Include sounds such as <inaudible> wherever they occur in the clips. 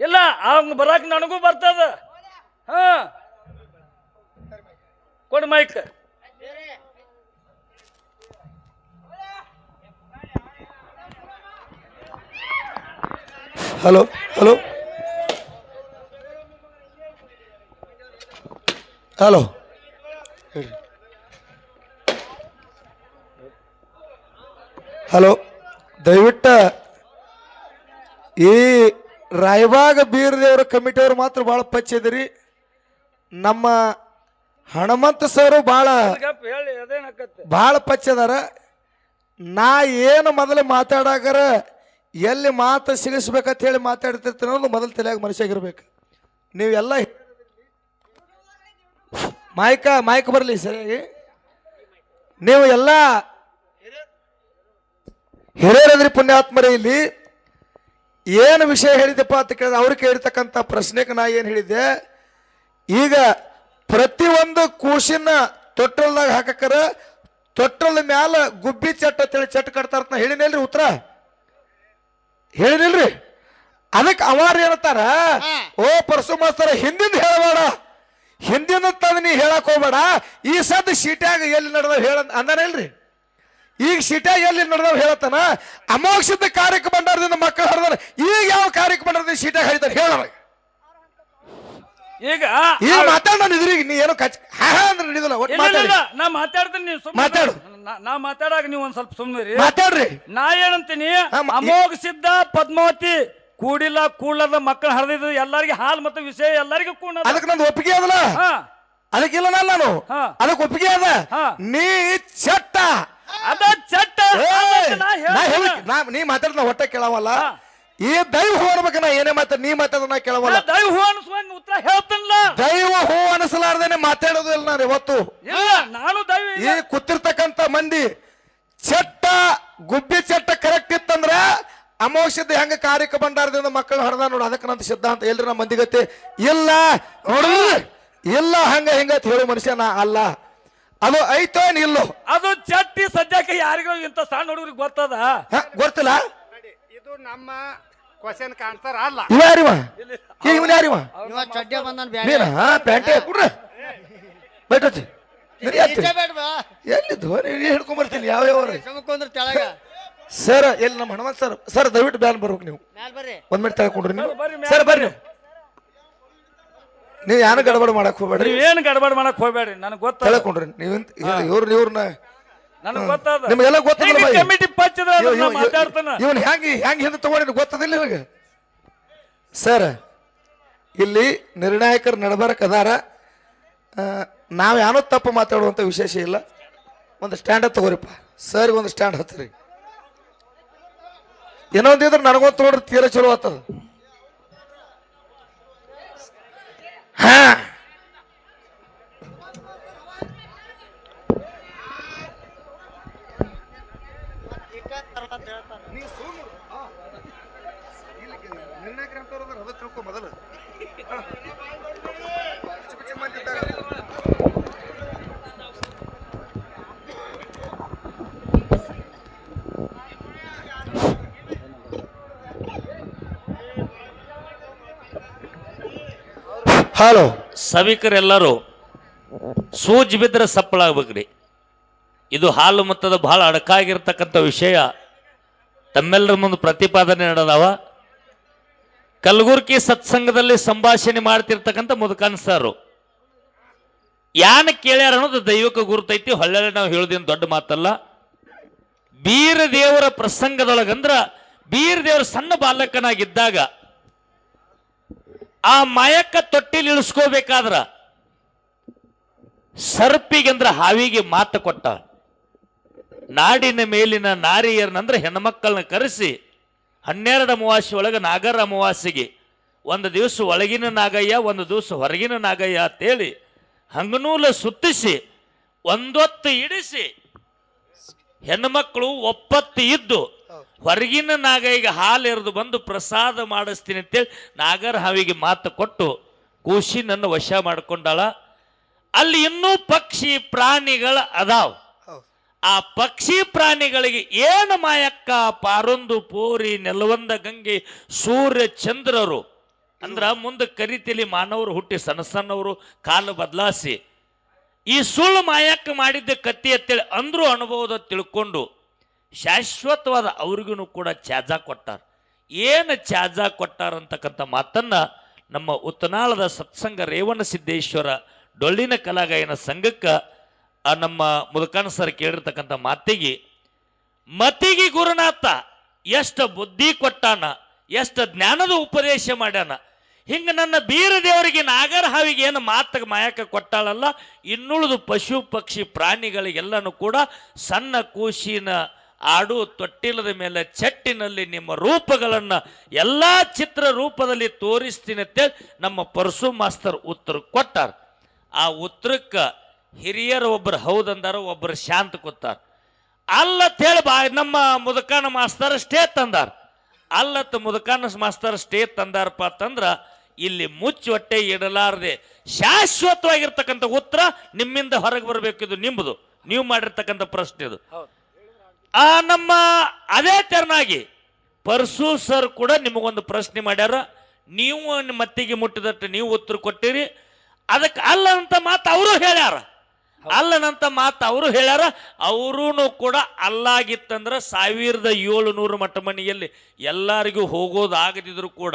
ಇಲ್ಲ ಅವಂಗ ಬರಾಕ್ ನನಗೂ ಬರ್ತದ. ಹಾ. ಕೊಡು mic hello hello hello hello ದಯವಿಟ್ಟ ಈ ರಾಯಬಾಗ ಬೀರದೇವರ ಕಮಿಟಿಯವರು ಮಾತ್ರ ಭಾಳ ಪಚ್ಚಿದಿರಿ ನಮ್ಮ ಹನುಮಂತ ಸರ್ ಭಾಳ ಭಾಳ ಪಚ್ಚದಾರ ನಾ ಏನು ಮೊದಲು ಮಾತಾಡಾಗರ ಎಲ್ಲಿ ಮಾತು ಸಿಗಿಸ್ಬೇಕಂತ ಹೇಳಿ ಮಾತಾಡ್ತಿರ್ತೀನೋ ಮೊದಲು ತಲೆಯಾಗ ಮನುಷ್ಯಾಗಿರ್ಬೇಕು ನೀವೆಲ್ಲ ಮಾಯ್ಕ ಮಾಯ್ಕ ಬರಲಿ ಸರಿಯಾಗಿ ನೀವು ಎಲ್ಲ ಹಿರಿಯರದ್ರಿ ಪುಣ್ಯಾತ್ಮರೇ ಇಲ್ಲಿ. ಏನು ವಿಷಯ ಹೇಳಿದೆಪ್ಪ ಅಂತ ಕೇಳಿದ್ರೆ ಅವ್ರು ಕೇಳಿರ್ತಕ್ಕಂಥ ಪ್ರಶ್ನೆಗೆ ನಾ ಏನು ಹೇಳಿದ್ದೆ? ಈಗ ಪ್ರತಿಯೊಂದು ಕೂಸಿನ ತೊಟ್ಟಲ್ದಾಗ ಹಾಕಕ್ಕರ ತೊಟ್ಟಲ್ ಮ್ಯಾಲ ಗುಬ್ಬಿ ಚಟ್ ಅಂತೇಳಿ ಚಟ್ ಕಟ್ತಾರ ಹೇಳಿನಿಲ್ರಿ ಉತ್ತರ? ಹೇಳಿನಿಲ್ರಿ? ಅದಕ್ಕೆ ಅವಾರ ಏನತ್ತಾರ? ಓ ಪರಸು ಮಾಸ್ತಾರ ಹಿಂದಿಂದ ಹೇಳಬೇಡ. ಹಿಂದಿನ ತಂದು ನೀ ಹೇಳಕ್ ಹೋಗ್ಬೇಡ. ಈ ಸದ್ ಸೀಟ್ಯಾಗ ಎಲ್ಲಿ ನಡೆದ ಹೇಳ ಅಂದಾನಿಲ್ರಿ ಈಗ ಸಿಟ್ಯಾಗ ಎಲ್ಲಿ ನಡೆದವ್ ಹೇಳತ್ತಾನ? ಅಮೋಕ್ಷದ ಕಾರ್ಯಕ್ಕೆ ಬಂಡಾರದಿಂದ ಮಕ್ಕಳು ಹರಿದಾರ. ಈಗ ಯಾವ ಕಾರ್ಯಕ್ಕೆ ಬಂಡಾರದಿಂದ ಸೀಟ್ಯಾಗ ಹರಿತಾರೆ ಹೇಳ ಈಗ ಈಗ ಮಾತಾಡ ನಾನು ಇದ್ರಿಗೆ ನೀ ಏನೋ ಕಚ್ ಹಾ ಹಾ ಅಂದ್ರೆ ನಡೆದಿಲ್ಲ ಒಟ್ಟು ಇಲ್ಲ, ಇಲ್ಲ, ಮಾತಾಡಿ. ಇಲ್ಲ, ನಾ ಮಾತಾಡ್ತೀನಿ ನೀವು ಸುಮ್ಮನೆ ಮಾತಾಡು. ನಾ ಮಾತಾಡಾಗ ನೀವು ಒಂದ್ ಸ್ವಲ್ಪ ಸುಮ್ಮನೆ ಮಾತಾಡ್ರಿ. ನಾ ಏನಂತೀನಿ ಹಾ, ಮ- ಅಮೋಘ ಸಿದ್ಧ ಪದ್ಮಾವತಿ ಕೂಡಿಲ್ಲ ಕೂಡಲದ ಮಕ್ಕಳು ಹರಿದಿದ್ದು ಎಲ್ಲರಿಗೆ ಹಾಲ್ ಮತ್ತು ವಿಷಯ ಎಲ್ಲರಿಗೂ ಕೂಡ ಅದಕ್ಕೆ ನಂದು ಒಪ್ಪಿಗೆ ಅದಲ್ಲ? ಹಾ. ಅದಕ್ಕಿಲ್ಲ ನಾನು ನಾನು? ಹಾ. ಅದಕ್ಕೆ ಒಪ್ಪಿಗೆ ಅದ? ಹಾ. ನೀ ಚಟ್ಟ ಅದ ಚಟ್ಟ! ಅದಕ್ಕೆ ನಾ ನಾ ಹೇಳ್ತೀನಿ. ಹೇಳಿ ನಾ ನೀ ಮಾತಾಡ್ ನಾ ಹೊಟ್ಟೆ ಕೇಳವಲ್ಲ. ಈ ದೈವ ಹೂ ಅನ್ಬೇಕ ನಾ ಏನೇ ಮಾತಾಡ ನೀ ಮಾತಾಡ ನಾ ಕೇಳವಲ್ಲ ನಾ ದೈವ ಹೂ ಅನ್ಸುವಂಗ ಉತ್ತರ ಹೇಳ್ತಲ್ಲ ದೈವ ಹೂ ಅನಿಸಲಾರ್ದೇನೆ ಮಾತಾಡೋದು ಇಲ್ಲ ನಾನು ಇವತ್ತು ಇಲ್ಲ ನಾನು ದೈವ ಈ ಇಲ್ಲ. ಕೂತಿರ್ತಕ್ಕಂಥ ಮಂದಿ ಚಟ್ಟ ಗುಬ್ಬಿ ಚಟ್ಟ ಕರೆಕ್ಟ್ ಇತ್ತಂದ್ರ ಅಮೋಷದ ಹೆಂಗ ಕಾರ್ಯಕ್ಕೆ ಬಂಡಾರದಿಂದ ಮಕ್ಕಳು ಹಡ್ದ ನೋಡು ಅದಕ್ಕೆ ನಂತ ಸಿದ್ಧಾಂತ ಎಲ್ರಿ ನಮ್ಮ ಮಂದಿಗತಿ ಇಲ್ಲ ನೋಡು ಇಲ್ಲ ಹಂಗ ಹಿಂಗ ಹೇಳು ಮನುಷ್ಯನ ಮನುಷ್ಯ ನಾ ಅಲ್ಲ ಅದು ಐತೋ ಇಲ್ಲ ಇಲ್ಲೋ ಅದು ಚಟ್ಟಿ ಸದ್ಯಕ್ಕೆ ಯಾರಿಗೂ ಇಂತ ಸಣ್ಣ ಹುಡುಗರಿಗೆ ಗೊತ್ತದ? ಹ, ಗೊತ್ತಿಲ್ಲ? ಇದು ನಮ್ಮ ಕ್ವಶನ್ ಕಾಣ್ತಾರ ಅಲ್ಲ. ಇವ ಯಾರಿವ? ಇವನ್ ಯಾರಿವ? ಇವ ಚಡ್ಡ ಬಂದನ್ ಬ್ಯಾಡ. ನೀನ? ಹಾ ಪ್ಯಾಂಟೆ ಕುಡ್ರ ಬೇಡ್ವಾ? ಎಲ್ಲಿ ಧ್ವನಿ ಹಿಡ್ಕೊಂಡ್ ಬರ್ತೀನಿ ಯಾವ ಯಾವ ಸುಮ್ಕೊಂದ್ರ ತೆಳಗ. ಸರ್ ಎಲ್ಲಿ ನಮ್ಮ ಹನುಮಂತ್ ಸರ್? ಸರ್ ದಯವಿಟ್ಟು ಬ್ಯಾನ್ ಬರ್ಬೇಕು ನೀವು. ಮ್ಯಾಲ್ ಬರ್ರಿ. ಒಂದ್ ಮಿನಿಟ್ ತಗೊಂಡ್ರಿ ನೀವು. ಬರ್ರಿ, ಮ್ಯಾಲ್ ಸರ್ ಬರ್ರಿ ನೀವು. ನೀವು ಯಾರು ಗಡಬಡ ಮಾಡಕ್ ಹೋಗ್ಬೇಡ್ರಿ? ನೀವೇನು ಗಡಬಡ ಮಾಡಕ್ ಹೋಗ್ಬೇಡ್ರಿ? ನನಗೆ ಗೊತ್ತದ. ತಿಳ್ಕೊಂಡ್ರಿ ನೀವು ಇವ್ರ ಇವ್ರನ್ನ ನನಗೆ ಗೊತ್ತದ. ನಿಮಗೆಲ್ಲ ಗೊತ್ತಿಲ್ಲ ಬೈ? ಕಮಿಟಿ ಅದನ್ನ ಮಾತಾಡ್ತಾನ. ಇವನ್ ಹೆಂಗ್ ಹೆಂಗ್ ಹಿಂದೆ ತಗೊಂಡಿ ಗೊತ್ತದಿಲ್ಲ ನಿಮಗೆ? ಸರ್ ಇಲ್ಲಿ ನಿರ್ಣಾಯಕರು ನಡಬಾರ ಅದಾರ. ನಾವು ಯಾನೋ ತಪ್ಪು ಮಾತಾಡುವಂತ ವಿಶೇಷ ಇಲ್ಲ. ಒಂದು ಸ್ಟ್ಯಾಂಡ್ ತಗೋರಿಪ್ಪ. ಸರ್ ಒಂದು ಸ್ಟ್ಯಾಂಡ್ ಹತ್ತಿರಿ ಏನೋ ಒಂದಿದ್ರೆ ನನಗೊಂದು ನೋಡ್ರಿ ತೀರ ಚಲೋ ಆಗ್ತದ. ಮೊದಲು. ಹಲೋ. ಸಭಿಕರೆಲ್ಲರೂ ಸೂಜಿ ಬಿದ್ದರೆ ಸಪ್ಪಳಾಗ್ಬೇಕ್ರಿ. ಇದು ಹಾಲು ಮತ್ತದ ಬಹಳ ಅಡಕಾಗಿರ್ತಕ್ಕಂಥ ವಿಷಯ. ತಮ್ಮೆಲ್ಲರ ಮುಂದೆ ಪ್ರತಿಪಾದನೆ ನಡೆದವ. ಕಲಬುರ್ಗಿ ಸತ್ಸಂಗದಲ್ಲಿ ಸಂಭಾಷಣೆ ಮಾಡ್ತಿರ್ತಕ್ಕಂಥ ಮುದುಕನ್ ಸರ್. ಯಾನ ಕೇಳ್ಯಾರ ಅನ್ನೋದು ದೈವಿಕ ಗುರುತೈತಿ ಹೊಳ್ಳೆ ನಾವು ಹೇಳೋದೇನು ದೊಡ್ಡ ಮಾತಲ್ಲ. ಬೀರದೇವರ ಪ್ರಸಂಗದೊಳಗಂದ್ರ ಬೀರ ದೇವರ ಸಣ್ಣ ಬಾಲಕನಾಗಿದ್ದಾಗ ಆ ಮಾಯಕ್ಕ ತೊಟ್ಟಿಲ್ ಇಳಿಸ್ಕೋಬೇಕಾದ್ರ ಸರ್ಪಿಗೆಂದ್ರ ಹಾವಿಗೆ ಮಾತು ಕೊಟ್ಟ. ನಾಡಿನ ಮೇಲಿನ ನಾರಿಯರ್ನಂದ್ರೆ ಹೆಣ್ಮಕ್ಕಳನ್ನ ಕರೆಸಿ ಹನ್ನೆರಡು ಅಮಾವಾಸ್ಯೆ ಒಳಗೆ ನಾಗರ ಅಮಾವಾಸ್ಯೆಗೆ ಒಂದು ದಿವಸ ಒಳಗಿನ ನಾಗಯ್ಯ, ಒಂದು ದಿವಸ ಹೊರಗಿನ ನಾಗಯ್ಯ ಅಂತೇಳಿ ಹಂಗನೂಲ ಸುತ್ತಿಸಿ, ಒಂದೊತ್ತು ಇಡಿಸಿ. ಹೆಣ್ಮಕ್ಳು ಒಪ್ಪತ್ತು ಇದ್ದು ಹೊರಗಿನ ನಾಗೈಗೆ ಹಾಲು ಎರೆದು ಬಂದು ಪ್ರಸಾದ ಮಾಡಿಸ್ತೀನಿ ಅಂತೇಳಿ ನಾಗರ ಹಾವಿಗೆ ಮಾತು ಕೊಟ್ಟು ಕೂಸಿ ನನ್ನ ವಶ ಮಾಡಿಕೊಂಡಾಳ. ಅಲ್ಲಿ ಇನ್ನೂ ಪಕ್ಷಿ ಪ್ರಾಣಿಗಳ ಅದಾವ್. ಆ ಪಕ್ಷಿ ಪ್ರಾಣಿಗಳಿಗೆ ಏನು ಮಾಯಕ್ಕ? ಪಾರೊಂದು ಪೋರಿ ನೆಲವಂದ ಗಂಗೆ ಸೂರ್ಯ ಚಂದ್ರರು. ಅಂದ್ರ ಮುಂದೆ ಕರಿತಿಲಿ ಮಾನವರು ಹುಟ್ಟಿ ಸಣ್ಣ ಸಣ್ಣವರು ಕಾಲು ಬದಲಾಯಿಸಿ ಈ ಸುಳ್ಳು ಮಾಯಕ್ಕ ಮಾಡಿದ್ದ ಕತ್ತಿ ಅಂತೇಳಿ ಅಂದ್ರೂ ಅನುಭವದ ತಿಳ್ಕೊಂಡು ಶಾಶ್ವತವಾದ ಅವ್ರಿಗೂ ಕೂಡ ಚಾಜ ಕೊಟ್ಟಾರ. ಏನು ಚಾಜ ಕೊಟ್ಟಾರ ಅಂತಕ್ಕಂಥ ಮಾತನ್ನ ನಮ್ಮ ಉತ್ತನಾಳದ ಸತ್ಸಂಗ ರೇವಣ ಸಿದ್ದೇಶ್ವರ ಡೊಳ್ಳಿನ ಕಲಾಗಾಯನ ಸಂಘಕ್ಕೆ ನಮ್ಮ ಮುದುಕನ ಸರ್ ಕೇಳಿರ್ತಕ್ಕಂಥ ಮಾತಿಗೆ, ಮತಿಗೆ ಗುರುನಾಥ, ಎಷ್ಟು ಬುದ್ಧಿ ಕೊಟ್ಟಾನ, ಎಷ್ಟು ಜ್ಞಾನದ ಉಪದೇಶ ಮಾಡ್ಯಾನ. ಹಿಂಗ ನನ್ನ ಬೀರ ದೇವರಿಗೆ ನಾಗರ ಹಾವಿಗೆ ಏನು ಮಾತಕ್ಕೆ ಮಾಯಕ ಕೊಟ್ಟಾಳಲ್ಲ, ಇನ್ನುಳಿದು ಪಶು, ಪಕ್ಷಿ, ಪ್ರಾಣಿಗಳಿಗೆಲ್ಲನೂ ಕೂಡ ಸಣ್ಣ ಕೂಸಿನ ಆಡು ತೊಟ್ಟಿಲದ ಮೇಲೆ ಚಟ್ಟಿನಲ್ಲಿ ನಿಮ್ಮ ರೂಪಗಳನ್ನು ಎಲ್ಲ ಚಿತ್ರ ರೂಪದಲ್ಲಿ ತೋರಿಸ್ತೀನಿ ನಮ್ಮ ಪರಶು ಮಾಸ್ತರ್ ಉತ್ತರ ಕೊಟ್ಟಾರ. ಆ ಉತ್ತರಕ್ಕೆ ಹಿರಿಯರು ಒಬ್ಬರು ಹೌದಂದಾರ ಒಬ್ಬರು ಶಾಂತ ಕೂತಾರ ಅಲ್ಲತ್ ಹೇಳಿ ಬಾ ನಮ್ಮ ಮುದುಕನ ಮಾಸ್ತರ್ ಸ್ಟೇ ತಂದಾರ ಅಲ್ಲತ್ ಮುದುಕನ ಮಾಸ್ತರ್ ಸ್ಟೇ ತಂದಾರಪ್ಪ ಅಂತಂದ್ರೆ ಇಲ್ಲಿ ಮುಚ್ಚು ಹೊಟ್ಟೆ ಇಡಲಾರದೆ ಶಾಶ್ವತವಾಗಿರ್ತಕ್ಕಂಥ ಉತ್ತರ ನಿಮ್ಮಿಂದ ಹೊರಗೆ ಬರಬೇಕು ಇದು ನಿಮ್ಮದು ನೀವು ಮಾಡಿರ್ತಕ್ಕಂಥ ಪ್ರಶ್ನೆ ಇದು. ಆ ನಮ್ಮ ಅದೇ ತೆರನಾಗಿ ಪರಸು ಸರ್ ಕೂಡ ನಿಮಗೊಂದು ಪ್ರಶ್ನೆ ಮಾಡ್ಯಾರ. ನೀವು ಮತ್ತಿಗೆ ಮುಟ್ಟಿದಟ್ಟು ನೀವು ಉತ್ತರ ಕೊಟ್ಟಿರಿ. ಅದಕ್ಕೆ ಅಲ್ಲ ಅಂತ ಮಾತು ಅವರು ಹೇಳ್ಯಾರ. ಅಲ್ಲನಂತ ಮಾತು ಅವರು ಹೇಳ್ಯಾರ ಅವರೂ ಕೂಡ ಅಲ್ಲಾಗಿತ್ತಂದ್ರೆ ಸಾವಿರದ ಏಳುನೂರು ಮಟ್ಟ ಮನೆಯಲ್ಲಿ ಎಲ್ಲರಿಗೂ ಹೋಗೋದು ಆಗದಿದ್ರು ಕೂಡ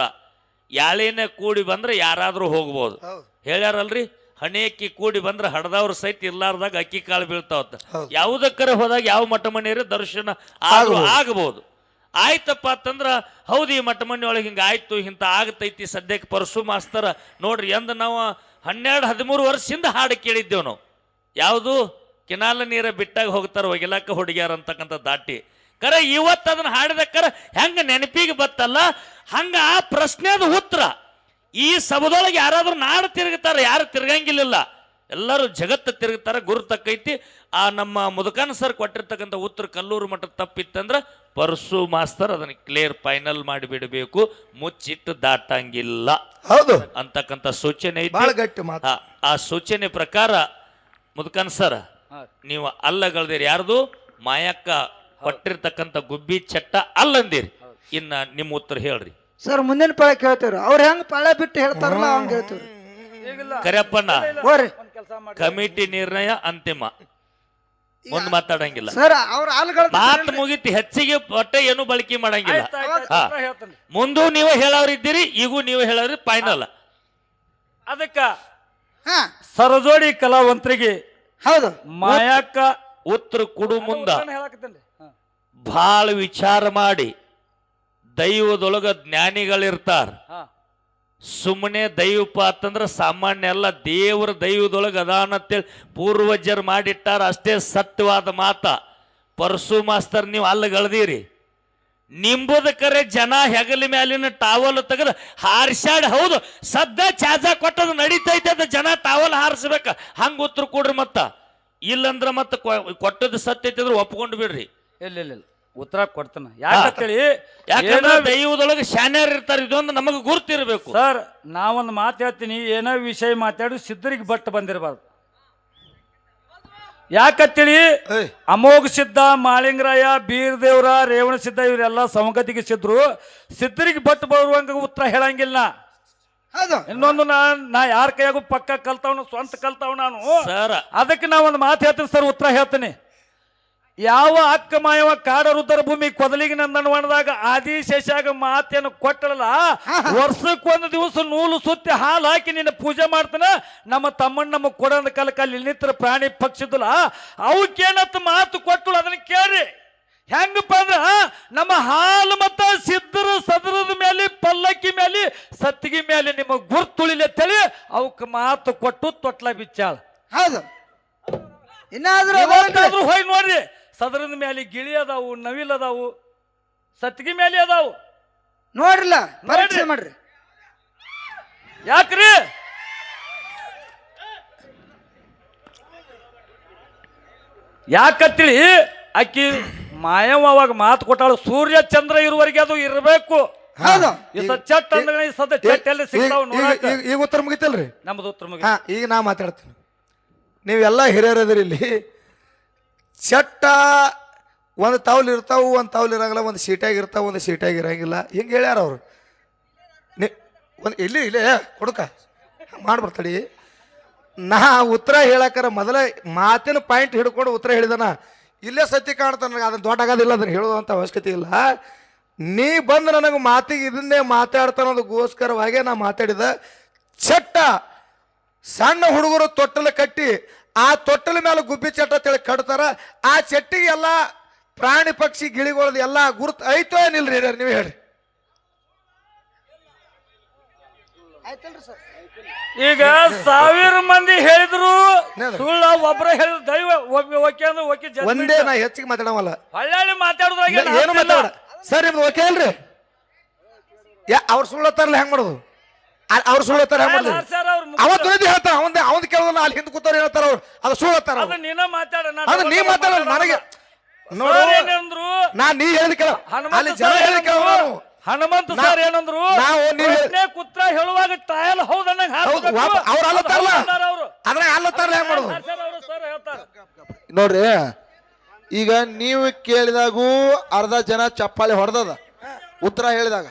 ಯಾಳೇನೆ ಕೂಡಿ ಬಂದ್ರೆ ಯಾರಾದರೂ ಹೋಗ್ಬೋದು. ಹೇಳ್ಯಾರಲ್ರಿ? ಹಣೆಯಕ್ಕಿ ಕೂಡಿ ಬಂದ್ರೆ ಹಡದವ್ರ ಸಹಿತ ಇರ್ಲಾರ್ದಾಗ ಅಕ್ಕಿ ಕಾಳು ಬೀಳ್ತಾವತ್ತ. ಯಾವುದಕ್ಕರೆ ಹೋದಾಗ ಯಾವ ಮಠ ಮನೆಯರ ದರ್ಶನ ಆಗ ಆಗಬಹುದು ಆಯ್ತಪ್ಪ ಅಂತಂದ್ರ ಹೌದು ಈ ಮಠ ಹಿಂಗೆ ಆಯ್ತು ಇಂಥ ಆಗತೈತಿ ಸದ್ಯಕ್ಕೆ ಪರಶು ಮಾಸ್ತರ ನೋಡ್ರಿ ಎಂದ ನಾವು ಹನ್ನೆರಡು ಹದಿಮೂರು ವರ್ಷದಿಂದ ಹಾಡು ಕೇಳಿದ್ದೇವೆ ನಾವು. ಯಾವುದು? ಕಿನಾಲ ನೀರ ಬಿಟ್ಟಾಗ ಹೋಗ್ತಾರೆ ಒಗಿಲಾಕ ಹುಡುಗಿಯಾರ ಅಂತಕ್ಕಂಥ ದಾಟಿ. ಕರೆ ಇವತ್ತು ಅದನ್ನ ಹಾಡಿದಕ್ಕರ ಹೆಂಗೆ ನೆನಪಿಗೆ ಬತ್ತಲ್ಲ? ಹಂಗ ಆ ಪ್ರಶ್ನೆದ ಉತ್ತರ. ಈ ಸಭದೊಳಗೆ ಯಾರಾದರೂ ನಾಡು ತಿರುಗುತ್ತಾರ ಯಾರು ತಿರುಗಂಗಿಲ್ಲ ಎಲ್ಲರೂ ಜಗತ್ತು ತಿರುಗುತ್ತಾರ ಗುರು ತಕ್ಕೈತಿ. ಆ ನಮ್ಮ ಮುದುಕನ್ ಸರ್ ಕೊಟ್ಟಿರ್ತಕ್ಕಂಥ ಉತ್ತರ ಕಲ್ಲೂರು ಮಠ ತಪ್ಪಿತ್ತಂದ್ರೆ ಪರ್ಸು ಮಾಸ್ತರ್ ಅದನ್ನ ಕ್ಲಿಯರ್ ಫೈನಲ್ ಮಾಡಿಬಿಡಬೇಕು ಮುಚ್ಚಿಟ್ಟು ದಾಟಂಗಿಲ್ಲ ಹೌದು. ಅಂತಕ್ಕಂಥ ಸೂಚನೆ ಆ ಸೂಚನೆ ಪ್ರಕಾರ ಮುದುಕನ್ ಸರ್ ನೀವು ಅಲ್ಲಗಳದಿರಿ. ಯಾರ್ದು? ಮಾಯಕ್ಕ ಕೊಟ್ಟಿರ್ತಕ್ಕಂಥ ಗುಬ್ಬಿ ಚಟ್ಟ ಅಲ್ಲಂದಿರಿ. ಇನ್ನ ನಿಮ್ಮ ಉತ್ತರ ಹೇಳ್ರಿ. ಸರ್ ಮುಂದಿನ ಪಾಳೆ ಕೇಳ್ತೇವ್ರಿ. ಅವ್ರ ಹೆಂಗ್ ಪಾಳೆ ಬಿಟ್ಟು ಹೇಳ್ತಾರಲ್ಲ ಹಂಗ ಹೇಳ್ತೇವ್ರಿ. ಕರಿಯಪ್ಪಣ್ಣ ಹೋರಿ. ಕಮಿಟಿ ನಿರ್ಣಯ ಅಂತಿಮ. ಮುಂದ್ ಮಾತಾಡಂಗಿಲ್ಲ. ಸರ್ ಅವ್ರ ಮಾತು ಮುಗಿತಿ ಹೆಚ್ಚಿಗೆ ಹೊಟ್ಟೆ ಏನು ಬಳಕೆ ಮಾಡಂಗಿಲ್ಲ. ಹಾ. ಮುಂದೂ ನೀವು ಹೇಳೋರಿದ್ದೀರಿ ಈಗೂ ನೀವು ಹೇಳೋರಿ ಫೈನಲ್ ಅದಕ್ಕ ಹಾ. ಸರಜೋಡಿ ಕಲಾವಂತರಿಗೆ ಹೌದು. ಮಾಯಾಕ ಉತ್ತರ ಕೊಡು ಮುಂದ ಹೇಳಕತ್ತೇನ್ರಿ. ಭಾಳ ವಿಚಾರ ಮಾಡಿ ದೈವದೊಳಗ ಜ್ಞಾನಿಗಳಿರ್ತಾರ. ಹಾ. ಸುಮ್ಮನೆ ದೈವಪ್ಪ ಅಂತಂದ್ರೆ ಸಾಮಾನ್ಯ ಅಲ್ಲ ದೇವರ ದೈವದೊಳಗೆ ಅದಾನ ಅಂತೇಳಿ ಪೂರ್ವಜರು ಮಾಡಿಟ್ಟಾರ ಅಷ್ಟೇ ಸತ್ಯವಾದ ಮಾತ. ಪರಶು ಮಾಸ್ತರ್ ನೀವು ಅಲ್ಲಗಳ್ದೀರಿ ನಿಂಬುದ ಕರೆ ಜನ ಹೆಗಲ ಮ್ಯಾಲಿನ ಟಾವಲ್ ತೆಗೆದು ಹಾರಿಸ್ಯಾಡ ಹೌದು ಸದ್ದ ಚಾಜಾ ಕೊಟ್ಟದು ನಡೀತೈತೆ ಅಂತ ಜನ ಟಾವಲ್ ಹಾರಿಸ್ಬೇಕ. ಹಂಗ ಉತ್ತರ ಕೊಡ್ರಿ ಮತ್ತ. ಇಲ್ಲಂದ್ರ ಮತ್ತ ಕೊಟ್ಟದ ಐತೆ ಅಂದ್ರೆ ಒಪ್ಕೊಂಡು ಬಿಡ್ರಿ. ಇಲ್ಲ ಇಲ್ಲ ಇಲ್ಲ ಉತ್ತರ ಕೊಡ್ತಾನ ಯಾಕಂತೇಳಿ ಯಾಕಂದ್ರೆ ದೈವದೊಳಗೆ ಶಾನ್ಯರ್ ಇರ್ತಾರೆ ಇದೊಂದು ನಮಗೆ ಗುರ್ತಿರ್ಬೇಕು. ಸರ್ ನಾವೊಂದು ಮಾತು ಹೇಳ್ತೀನಿ ಏನೋ ವಿಷಯ ಮಾತಾಡಿ ಸಿದ್ಧರಿಗೆ ಬಟ್ ಬಂದಿರಬಾರ್ದು. ಯಾಕಂತೇಳಿ ಏಯ್. ಅಮೋಘ ಸಿದ್ಧ ಮಾಳಿಂಗರಾಯ ಬೀರದೇವ್ರ ರೇವಣ ಸಿದ್ಧ ಇವರೆಲ್ಲ ಸಂಗತಿಗೆ ಸಿದ್ರು. ಸಿದ್ಧರಿಗೆ ಬಟ್ ಬರುವಂಗ ಉತ್ತರ ಹೇಳಂಗಿಲ್ಲ. ಹೌದು. ಇನ್ನೊಂದು ನಾ ನಾ ಯಾರ ಕೈಯಾಗೂ ಪಕ್ಕ ಕಲ್ತಾವ್ ಸ್ವಂತ ಕಲ್ತಾವ್ ನಾನು. ಸರ್. ಅದಕ್ಕೆ ನಾ ಒಂದು ಮಾತು ಹೇಳ್ತೀನಿ ಸರ್ ಉತ್ತರ ಹೇಳ್ತೀನಿ. ಯಾವ ಅಕ್ಕ ಮಾಯವ ಕಾಡ ರುದ್ರ ಭೂಮಿ ಕೊದಲಿಗೆ ನಂದನವನದಾಗ ಆದಿಶೇಷಾಗ ಮಾತೇನು ಕೊಟ್ಟಳಲ್ಲ ವರ್ಷಕ್ಕೊಂದು ದಿವಸ ನೂಲು ಸುತ್ತಿ ಹಾಲು ಹಾಕಿ ನಿನ್ನ ಪೂಜೆ ಮಾಡ್ತಾನ. ನಮ್ಮ ತಮ್ಮಣ್ಣ ನಮಗ್ ಕೊಡೋದ ಕಲಕ ಅಲ್ಲಿ ನಿಂತರ ಪ್ರಾಣಿ ಪಕ್ಷಿದಲ್ಲ ಅವಕ್ಕೇನತ್ತ ಮಾತು ಕೊಟ್ಟಳು ಅದನ್ನ ಕೇಳ್ರಿ. ಹೆಂಗಪ್ಪ ಅಂದ್ರ ನಮ್ಮ ಹಾಲು ಮತ್ತ ಸಿದ್ಧರ ಸದರದ ಮೇಲೆ ಪಲ್ಲಕ್ಕಿ ಮೇಲೆ ಸತ್ತಿಗೆ ಮೇಲೆ ನಿಮ್ಮ ಗುರ್ತುಳಿಲೆ ತಳಿ ಅವಕ್ಕೆ ಮಾತು ಕೊಟ್ಟು ತೊಟ್ಲ ಬಿಚ್ಚಾಳ. ಹೌದು. ಇನ್ನಾದ್ರೂ ಹೋಗಿ ನೋಡ್ರಿ. ಸದರದ ಮೇಲೆ ಗಿಳಿ ಅದಾವು ನವಿಲ್ ಅದಾವು ಸತ್ತಿಗೆ ಮೇಲೆ ಅದಾವು. ನೋಡ್ರಲ್ಲ ಪರೀಕ್ಷೆ ಮಾಡ್ರಿ. ಯಾಕ್ರಿ? ಯಾಕತ್ತಿಳಿ? ಅಕ್ಕಿ ಮಾಯಂ ಅವಾಗ ಮಾತು ಕೊಟ್ಟಾಳು ಸೂರ್ಯ ಚಂದ್ರ ಇರುವರೆಗೆ ಅದು ಇರಬೇಕು. ಹೌದು ಚಟ್ ಅಂದ್ರೆ ಈ ಸದ ಚಟ್ ಎಲ್ಲಿ ಸಿಗ್ತಾವ ಈಗ- ನೋಡಾಕ. ಈಗ- ಈಗ ಉತ್ತರ ಮುಗಿತಲ್ರಿ? ನಮ್ದು ಉತ್ತರ ಮುಗಿ ಹಾ ಈಗ ನಾ ಮಾತಾಡ್ತೀನಿ. ನೀವೆಲ್ಲ ಹಿರಿಯರದ್ರಿ ಇಲ್ಲಿ. ಚಟ್ಟ ಒಂದು ತಾವ್ಲು ಇರ್ತಾವು, ಒಂದು ತಾವ್ಲು ಇರಂಗಿಲ್ಲ, ಒಂದು ಸೀಟಾಗಿ ಇರ್ತಾವ, ಒಂದು ಸೀಟಾಗಿ ಇರಂಗಿಲ್ಲ. ಹಿಂಗೆ ಹೇಳ್ಯಾರ ಅವರು. ನಿ ಒಂದು ಇಲ್ಲಿ ಇಲ್ಲಿ ಕೊಡುಕ ಮಾಡ್ಬಿಡ್ತಡಿ. ನಾ ಉತ್ತರ ಹೇಳಕ್ಕಾರ ಮೊದಲ ಮಾತಿನ ಪಾಯಿಂಟ್ ಹಿಡ್ಕೊಂಡು ಉತ್ತರ ಹೇಳಿದನ. ಇಲ್ಲೇ ಸತ್ಯ ಕಾಣ್ತಾನ ನನಗೆ, ಅದನ್ನ ದೊಡ್ಡ ಆಗೋದಿಲ್ಲ, ಅದನ್ನ ಹೇಳುವಂಥ ಅವಶ್ಯಕತೆ ಇಲ್ಲ. ನೀ ಬಂದು ನನಗೆ ಮಾತಿಗೆ ಇದನ್ನೇ ಮಾತಾಡ್ತಾನೋದಕ್ಕೋಸ್ಕರವಾಗೇ ನಾ ಮಾತಾಡಿದ. ಚಟ್ಟ ಸಣ್ಣ ಹುಡುಗರು ತೊಟ್ಟಲು ಕಟ್ಟಿ ಆ ತೊಟ್ಟಲ ಮೇಲೆ ಗುಬ್ಬಿ ಚಟ್ಟ ತಿಳಿ ಕಟ್ತಾರ. ಆ ಚಟ್ಟಿಗೆ ಎಲ್ಲ ಪ್ರಾಣಿ ಪಕ್ಷಿ ಗಿಳಿಗಳದ್ದು ಎಲ್ಲ ಗುರುತು ಐತೋ ಏನಿಲ್ರಿ ರೀ ನೀವು ಹೇಳಿ ಈಗ ಸಾವಿರ ಮಂದಿ ಹೇಳಿದ್ರು. ಸುಳ್ಳ ಒಬ್ರ ಹೇಳಿದ್ರು ದೈವ ಓಕೆ ಅಂದ್ರೆ ಓಕೆ. ಒಂದೇ ನಾ ಹೆಚ್ಚಿಗೆ ಮಾತಾಡವಲ್ಲ. ಹಳ್ಳಿ ಮಾತಾಡುದ್ರಾಗ ಏನು ಮಾತಾಡ? ಸರ್ ನಿಮ್ದು ಓಕೆ ಅಲ್ರಿ ಯಾ ಅವ್ರು ಸುಳ್ಳತ್ತಾರಲ್ಲ ಹೆಂಗ್ ಮಾಡೋದು? ಅವ್ರು ಸುಳ್ಳು ಹೇಳ್ತಾರೆ ಹೇಳ್ತಾರೆ ಅವತ್ತು ನಿಂದು ಹೇಳ್ತಾರ ಅವಂದ ಅವಂದ ಕೇಳೋದನ್ನ ಅಲ್ಲಿ ಹಿಂದೆ ಕೂತವ್ರು ಹೇಳ್ತಾರ ಅವ್ರು ಅದು ಸುಳ್ಳು ಅದು ನೀನ ಮಾತಾಡ ಅದು ನೀ ಮಾತಾಡಲ್ಲ ನನಗೆ ನೋಡು. ನಾ ನೀ ಹೇಳಿದ ಕೇಳ. ಅಲ್ಲಿ ಜನ ಸರ್ ಹೇಳಿದ ಕೇಳ ಹನುಮಂತ ಸರ್ ಏನಂದ್ರು ನಾವು ನೀವು ಕುತ್ರ ಹೇಳುವಾಗ ಟ್ರಯಲ್ ಹೌದನ್ನಂಗ ಹೌದು ಅವ್ರು ಅಲ್ಲತ್ತಾರಲ್ಲ ಅವರು. ಅದ್ರ ಅಲ್ಲತ್ತಾರಲ್ಲ ಹೆಂಗ್ ಮಾಡೋದು? ಅವರು ಸರ್ ಹೇಳ್ತಾರೆ. ನೋಡ್ರಿ ಈಗ ನೀವು ಕೇಳಿದಾಗೂ ಅರ್ಧ ಜನ ಚಪ್ಪಾಳಿ ಹೊಡೆದದ. ಉತ್ತರ ಹೇಳಿದಾಗ.